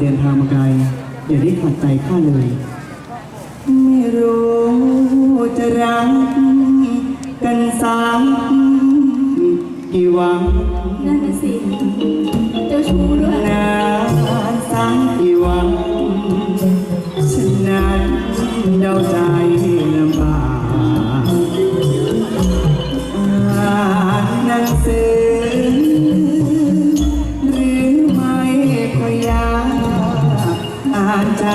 เดินทางมาไกลอย่าได้ขัดใจข้าเลย ไม่รู้จะรักกันสักกี่วันนั่นน่ะสิ เจ้าชู้ด้วย นานสักกี่วันฉันนั้นเดาใจานใจ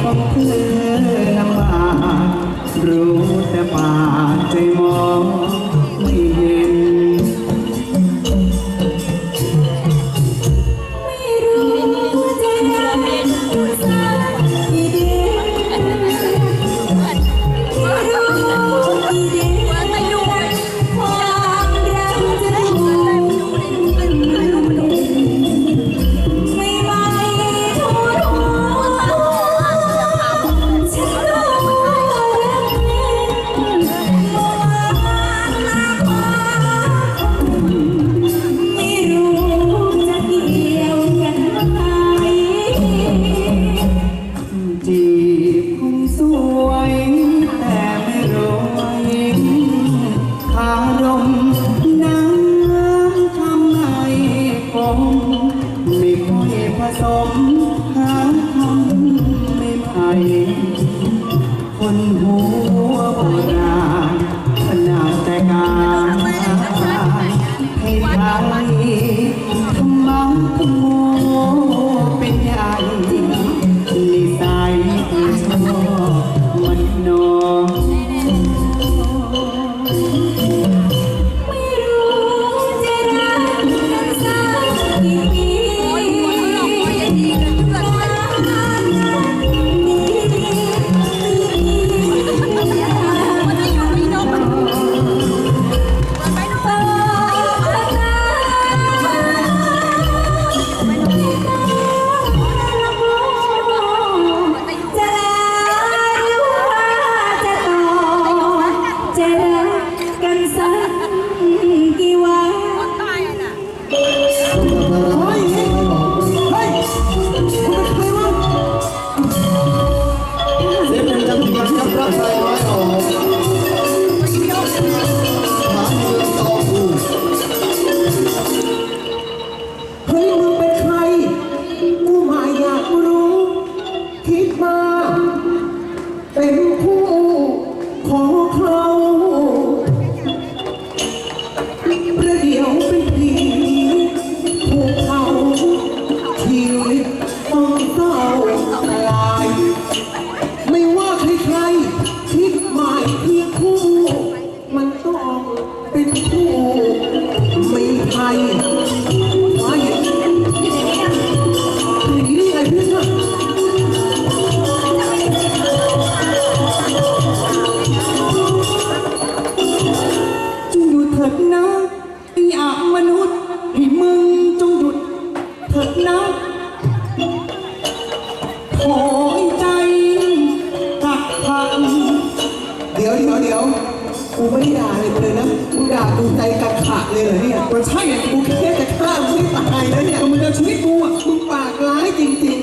ของเธอลำบากรู้แต่ปากใจมองไม่เห็น สมหาคำไม่ไผ่คนหัวโบราณขนาดแต่การให้ไทยทำมังทำโมเป็นใหญ่นิสัยที่ชอบมันนอนไม่รู้จะรักกันสักกี่ วิตต้องเศร้าตาย ไม่ว่าใครๆคิดหมายเพียงคู่ มันต้องเป็นคู่ไม่ใช่ไว้อย่างนี้ไงเพื่อนอะจงหยุดเถิดนะไอ้อามนุษย์ให้มึงจงหยุดเถิดนะ ขอให้ใจกักพังเดี๋ยวเดี๋ยวเดี๋ยวกูไม่ได้ด่าเลยเลยนะกูด่ากูใจกักขะเลยเหรอเนี่ยมันใช่ไงกูแค่จะฆ่ามึงให้ตายแล้วเนี่ยมึงเอาชีวิตกูอะมึงปากร้ายจริง